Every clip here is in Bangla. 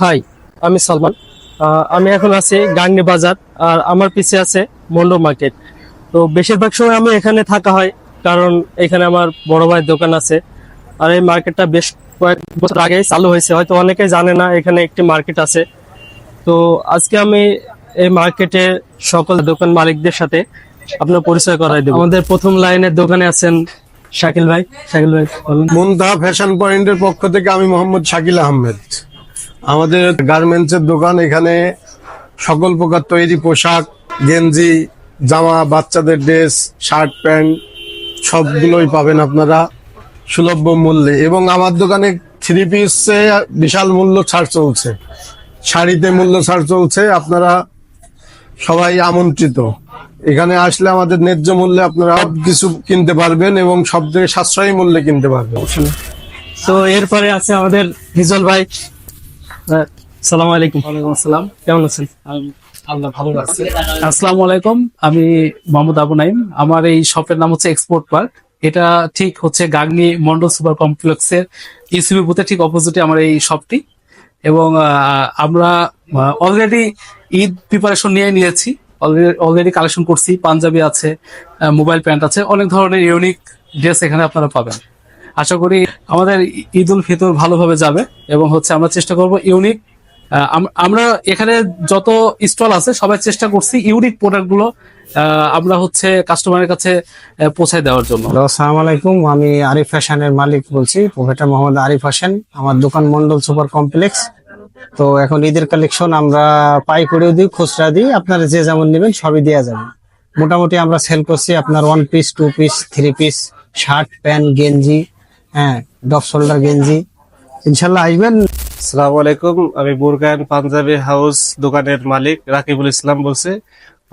হাই আমি সালমান। আমি এখন আছি গাংনি বাজার, আর আমার পিছে আছে মন্ডল মার্কেট। তো বেশিরভাগ সময় আমি এখানে থাকা হয়, কারণ এখানে আমার বড় ভাইয়ের দোকান আছে। আর এই মার্কেটটা বেশ কয়েক বছর আগেই চালু হয়েছে, হয়তো অনেকে জানে না, এখানে একটি মার্কেট আছে। তো আজকে আমি এই মার্কেটে সকল দোকান মালিকদের সাথে আপনার পরিচয় করাই দেবো। আমাদের প্রথম লাইনের দোকানে আছেন শাকিল ভাই। শাকিল ভাই মুন্তাহা ফ্যাশন পয়েন্টের পক্ষ থেকে আমি মোহাম্মদ শাকিল আহমেদ। আমাদের গার্মেন্টসের দোকান, এখানে সকল প্রকার তৈরি পোশাক, গেঞ্জি, জামা, বাচ্চাদের ড্রেস, শার্ট, প্যান্ট, সবগুলোই পাবেন আপনারা সুলভ মূল্যে। এবং আমার দোকানে থ্রি পিসে বিশাল মূল্য ছাড় চলছে। শাড়িতে মূল্য ছাড় চলছে, আপনারা সবাই আমন্ত্রিত। এখানে আসলে আমাদের ন্যায্য মূল্যে আপনারা সব কিছু কিনতে পারবেন এবং সব থেকে সাশ্রয়ী মূল্যে কিনতে পারবেন। তো এরপরে আছে আমাদের হিজল ভাই। সালাম আলাইকুম। ওয়ালাইকুম আসসালাম। কেমন আছেন? আল্লাহ ভালো আছে। আসসালামু আলাইকুম। আমি মোহাম্মদ আবু নাইম। আমার এই শপের নাম হচ্ছে এক্সপোর্ট পার্ক এটা ঠিক হচ্ছে গাগনি মন্ডল সুপার কমপ্লেক্সের ইসিবি বুথের ঠিক অপোজিটে আমার এই শপটি। এবং আমরা অলরেডি ঈদ প্রিপারেশন নিয়ে নিয়েছি। অলরেডি কালেকশন করছি। পাঞ্জাবি আছে মোবাইল প্যান্ট আছে অনেক ধরনের ইউনিক ড্রেস এখানে আপনারা পাবেন। আশা করি আমাদের ঈদ উল ফিতর ভালোভাবে যাবে এবং হচ্ছে আমরা চেষ্টা করব ইউনিক আমরা এখানে যত স্টল আছে সবাই চেষ্টা করছি ইউনিক প্রোডাক্টগুলো আহ, আমরা হচ্ছে কাস্টমারের কাছে পৌঁছায় দেওয়ার জন্য। আসসালামু আলাইকুম। আমি আরিফ ফ্যাশনের মালিক বলছি প্রফেটার মোহাম্মদ আরিফ হোসেন আমার দোকান মন্ডল সুপার কমপ্লেক্স। তো এখন ঈদের কালেকশন আমরা পাইকারিও দিই খুচরা দিই আপনারা যে যেমন নেবেন সবই দেওয়া যাবে। মোটামুটি আমরা সেল করছি আপনার one piece two piece three piece shirt pant গেঞ্জি হ্যাঁ ডপ শোল্ডার গেঞ্জি। ইনশাল্লাহ আসবেন। আসসালামু আলাইকুম, আমি বুরকান পাঞ্জাবি হাউস দোকানের মালিক রাকিবুল ইসলাম বলছি।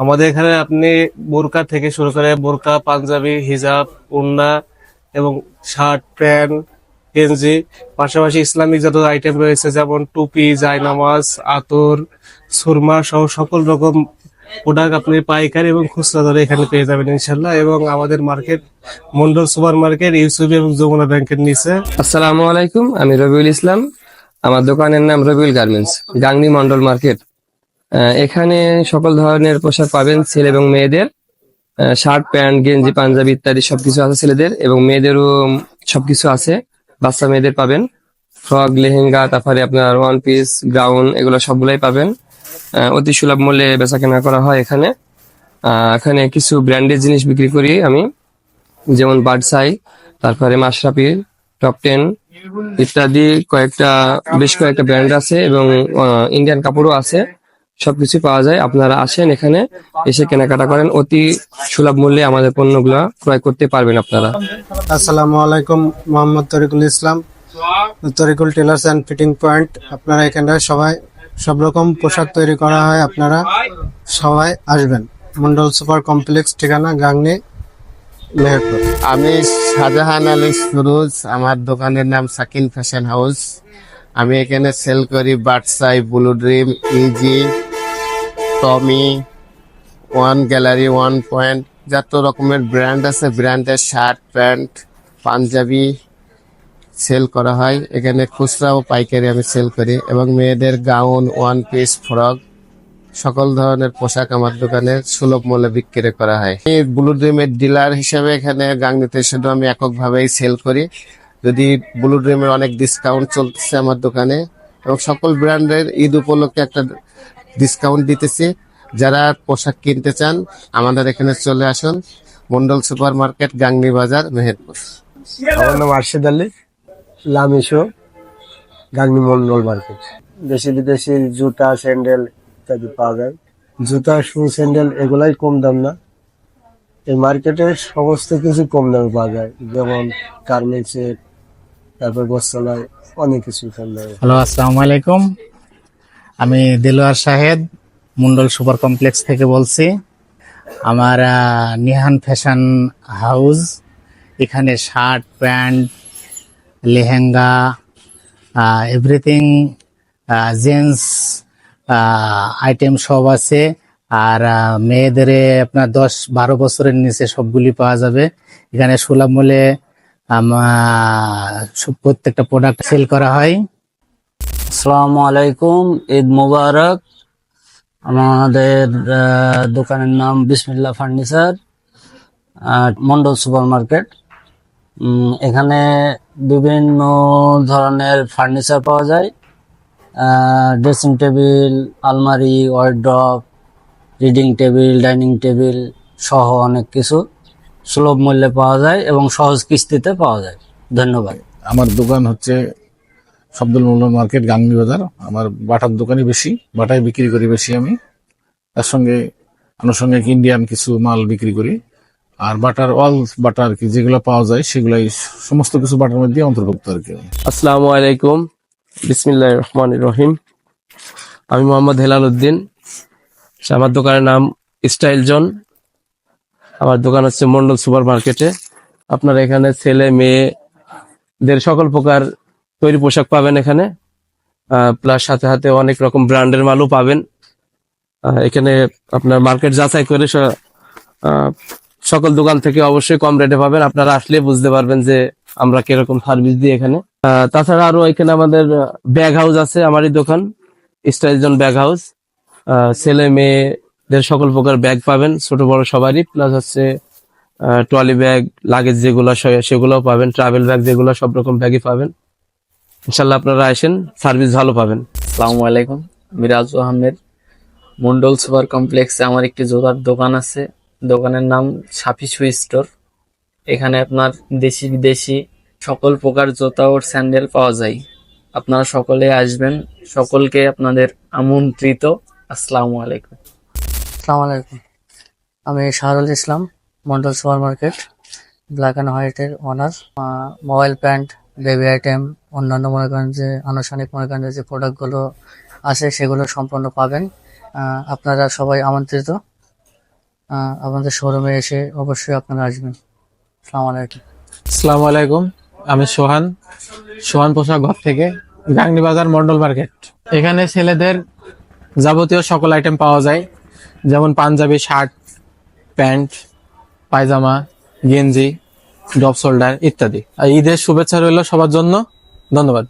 আমাদের এখানে আপনি বোরকা থেকে শুরু করে বোরকা, পাঞ্জাবি, হিজাব, উন্না এবং শার্ট, প্যান্ট, গেঞ্জি, পাশাপাশি ইসলামিক যত আইটেম রয়েছে, যেমন টুপি, জায়নামাজ, আতর, সুরমা সহ সকল রকম প্রোডাক্ট আপনি পাইকারি এবং খুচরা দরে এখানে পেয়ে যাবেন ইনশাল্লাহ এবং আমাদের মার্কেট, মন্ডল সুপার মার্কেট ইউসুবি এবং যমুনা ব্যাংকের নিচে। আসসালামু আলাইকুম, আমি রবিউল ইসলাম। আমার দোকানের নাম রবিউল গার্মেন্টস, গাংনি মন্ডল মার্কেট। এখানে সকল ধরনের পোশাক পাবেন ছেলে এবং মেয়েদের। শার্ট, প্যান্ট, গেঞ্জি, পাঞ্জাবি ইত্যাদি সবকিছু আছে ছেলেদের এবং মেয়েদেরও সবকিছু আছে, বাচ্চা মেয়েদের পাবেন। ফ্রক, লেহেঙ্গা, তারপরে আপনার ওয়ান পিস, গাউন, এগুলো সবগুলাই পাবেন। অতি সুলভ মূল্যে বেচা কেনা করা হয় এখানে। এখানে কিছু ব্র্যান্ডের জিনিস বিক্রি করি আমি, যেমন বার্ডসাই তারপরে মাশরাফি টপ টেন ইত্যাদি, কয়েকটা, বেশ কয়েকটা ব্র্যান্ড আছে এবং ইন্ডিয়ান কাপড়ও আছে, সবকিছু পাওয়া যায়। আপনারা আসেন এখানে, এসে কেনাকাটা করেন, অতি সুলভ মূল্যে আমাদের পণ্যগুলো ক্রয় করতে পারবেন আপনারা। আসসালামু আলাইকুম, Mohammad Tarikul Islam, Tarikul tailors and fitting point. আপনারা এখানে সবাই সব রকম পোশাক তৈরি করা হয় আপনারা। সবাই আসবেন। মন্ডল সুপার কমপ্লেক্স, ঠিকানা গাংনি, মেহেরপুর। আমি শাহজাহান আলী সুরুজ, আমার দোকানের নাম সাকিন ফ্যাশন হাউস। আমি এখানে সেল করি বাটসাই, blue dream, easy, Tommy, one gallery, one point, যত রকমের ব্র্যান্ড আছে, ব্র্যান্ডের শার্ট, প্যান্ট, পাঞ্জাবি সেল করা হয়। এখানে খুচরা ও পাইকারি আমি সেল করি এবং মেয়েদের গাউন ওয়ান পিস ফ্রক সকল ধরনের পোশাক আমার দোকানে সুলভ মূল্যে বিক্রি করা হয়। এই ব্লু ড্রিমের ডিলার হিসেবে এখানে গাংনিতে শুধু আমি এককভাবেই সেল করি। যদি ব্লু ড্রিমের অনেক ডিসকাউন্ট চলতেছে আমার দোকানে এবং সকল ব্র্যান্ডের ঈদ উপলক্ষে একটা ডিসকাউন্ট দিতেছি। যারা পোশাক কিনতে চান, আমাদের এখানে চলে আসুন। মন্ডল সুপার মার্কেট গাংনি বাজার মেহেরপুর। আমার নাম আরশেদ আলী। লামিশো গাংনি মন্ডল মার্কেট। দেশি বিদেশি জুতা স্যান্ডেল ইত্যাদি পাওয়া যায়। জুতা শু স্যান্ডেল এগুলাই কম দাম না। এই মার্কেটে সমস্ত কিছু কম দামে পাওয়া যায়। যেমন গার্মেন্টসের তারপর বস্ত্রালয় অনেক কিছু কম দামে। হ্যালো আসসালামু আলাইকুম। আমি দিলওয়ার শাহেদ মন্ডল সুপার কমপ্লেক্স থেকে বলছি। আমার নিহান ফ্যাশন হাউস এখানে shirt pant lehenga everything gents item সব আছে। আর মেয়েদের আপনার দশ বারো বছরের নিচে সবগুলি পাওয়া যাবে। এখানে সুলভ মূল্যে প্রত্যেকটা প্রোডাক্ট সেল করা হয়। আসসালামু আলাইকুম, ঈদ মুবারক। আমাদের দোকানের নাম বিসমিল্লা ফার্নিচার মন্ডল সুপার মার্কেট এখানে বিভিন্ন ধরনের ফার্নিচার পাওয়া যায়। ড্রেসিং টেবিল আলমারি wardrobe reading table dining table সহ অনেক কিছু সুলভ মূল্যে পাওয়া যায় এবং সহজ কিস্তিতে পাওয়া যায়। ধন্যবাদ। আমার দোকান হচ্ছে শব্দুল মূল্য মার্কেট গাঙ্গি বাজার। আমার বাটার দোকানই বেশি বাটায় বিক্রি করি বেশি আমি। তার সঙ্গে আনুষঙ্গিক ইন্ডিয়ান কিছু মাল বিক্রি করি। আর বাটার অল বাটার কি যেগুলো পাওয়া যায়, সেগুলাই সমস্ত কিছু বাটার মধ্যে অন্তর্ভুক্ত আর কি। আসসালামু আলাইকুম। বিসমিল্লাহ রহমান রহিম। আমি মোহাম্মদ হেলাল উদ্দিন। আমার দোকানের নাম স্টাইল জোন। আমার দোকান হচ্ছে মন্ডল সুপার মার্কেটে আপনারা এখানে ছেলে, মেয়েদের সকল প্রকার তৈরি পোশাক পাবেন এখানে। প্লাস সাথে সাথে অনেক রকম ব্র্যান্ডের মালও পাবেন। এখানে আপনার মার্কেট যাচাই করে সকল দোকান থেকে অবশ্যই কম রেটে পাবেন। আপনারা আসলে বুঝতে পারবেন যে আমরা কীরকম সার্ভিস দিই এখানে। তাছাড়া আরও এখানে আমাদের ব্যাগ হাউস আছে আমারই দোকান স্টাইলজন ব্যাগ হাউস ছেলে মেয়েদের সকল প্রকার ব্যাগ পাবেন, ছোট বড় সবারই। প্লাস হচ্ছে ট্রলি ব্যাগ লাগেজ যেগুলো সেগুলোও পাবেন ট্রাভেল ব্যাগ যেগুলো সব রকম ব্যাগই পাবেন। ইনশাল্লাহ আপনারা আসেন সার্ভিস ভালো পাবেন। আসসালামু আলাইকুম। আমি রাজু আহমেদ মন্ডল সুপার কমপ্লেক্সে আমার একটি জোতার দোকান আছে। দোকানের নাম সাফি শু স্টোর। এখানে আপনার দেশি বিদেশি সকল প্রকার জুতা ও স্যান্ডেল পাওয়া যায়। আপনারা সকলে আসবেন, সকলকে আপনাদের আমন্ত্রিত। আসসালামু আলাইকুম। আসসালামু আলাইকুম। আমি Shahrul Islam, Mondal super market black and হোয়াইটের owner. Mobile pant, baby item, অন্যান্য মনে করেন যে আনুষ্ঠানিক মনে করেন যে প্রোডাক্টগুলো আছে সেগুলো সম্পূর্ণ পাবেন। আপনারা সবাই আমন্ত্রিত। আমাদের শোরুমে এসে অবশ্যই আপনারা আসবেন। আসসালামু আলাইকুম। আসসালামু আলাইকুম, আমি সোহান। সোহান পোশাক ঘর থেকে গাংনি বাজার মন্ডল মার্কেট। এখানে ছেলেদের যাবতীয় সকল আইটেম পাওয়া যায়। যেমন পাঞ্জাবি শার্ট, প্যান্ট, পায়জামা, গেঞ্জি ডপ শোল্ডার ইত্যাদি। আর ঈদের শুভেচ্ছা রইল সবার জন্য। ধন্যবাদ।